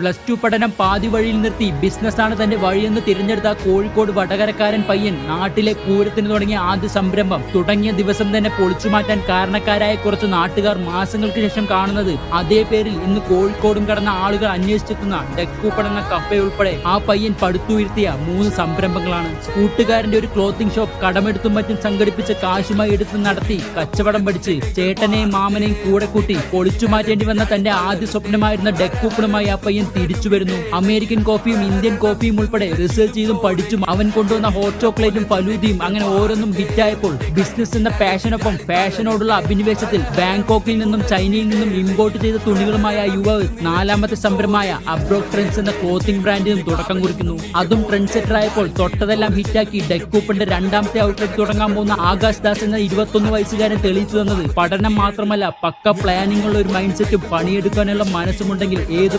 Plus two പഠനം പാതി വഴിയിൽ നിർത്തി ബിസിനസ്സാണ് തന്റെ വഴിയെന്ന് തിരഞ്ഞെടുത്ത കോഴിക്കോട് വടകരക്കാരൻ പയ്യൻ നാട്ടിലെ പൂരത്തിന് തുടങ്ങിയ ആദ്യ സംരംഭം തുടങ്ങിയ ദിവസം തന്നെ പൊളിച്ചുമാറ്റാൻ കാരണക്കാരായ കുറച്ച് നാട്ടുകാർ മാസങ്ങൾക്ക് ശേഷം കാണുന്നത് അതേ പേരിൽ ഇന്ന് കോഴിക്കോടും കടന്ന ആളുകൾ അന്വേഷിച്ചെത്തുന്ന ഡെക്കൂപ്പൺ എന്ന കഫേ ഉൾപ്പെടെ ആ പയ്യൻ പടുത്തുയർത്തിയ മൂന്ന് സംരംഭങ്ങളാണ്. കൂട്ടുകാരന്റെ ഒരു ക്ലോത്തിംഗ് ഷോപ്പ് കടമെടുത്തും മറ്റും സംഘടിപ്പിച്ച് കാശുമായി എടുത്ത് നടത്തി കച്ചവടം പഠിച്ച് ചേട്ടനെയും മാമനെയും കൂടെ കൂട്ടി പൊളിച്ചുമാറ്റേണ്ടി വന്ന തന്റെ ആദ്യ സ്വപ്നമായിരുന്ന ഡെക്കൂപ്പണുമായി ആ പയ്യൻ തിരിച്ചു വരുന്നു. അമേരിക്കൻ കോഫിയും ഇന്ത്യൻ കോഫിയും ഉൾപ്പെടെ റിസർച്ച് ചെയ്തും പഠിച്ചും അവൻ കൊണ്ടുവന്ന ഹോട്ട് ചോക്ലേറ്റും ഫലൂതിയും അങ്ങനെ ഓരോന്നും ഹിറ്റായപ്പോൾ ബിസിനസ് എന്ന പാഷനൊപ്പം ഫാഷനോടുള്ള അഭിനിവേശത്തിൽ ബാങ്കോക്കിൽ നിന്നും ചൈനയിൽ നിന്നും ഇമ്പോർട്ട് ചെയ്ത തുണികളുമായ യുവാവ് നാലാമത്തെ സംരംഭമായ അബ്രോക് ട്രെൻഡ്സ് എന്ന ക്ലോത്തിംഗ് ബ്രാൻഡിനും തുടക്കം കുറിക്കുന്നു. അതും ട്രെൻഡ് സെറ്റർ ആയപ്പോൾ തൊട്ടതെല്ലാം ഹിറ്റാക്കി ഡെക്കൂപ്പന്റെ രണ്ടാമത്തെ ഔട്ട്ലെറ്റ് തുടങ്ങാൻ പോകുന്ന ആകാശ് ദാസ് എന്ന ഇരുപത്തൊന്ന് വയസ്സുകാരൻ തെളിയിച്ചു തന്നത് പഠനം മാത്രമല്ല പക്ക പ്ലാനിംഗ് ഉള്ള ഒരു മൈൻഡ് സെറ്റും പണിയെടുക്കാനുള്ള മനസ്സുമുണ്ടെങ്കിൽ ഏത്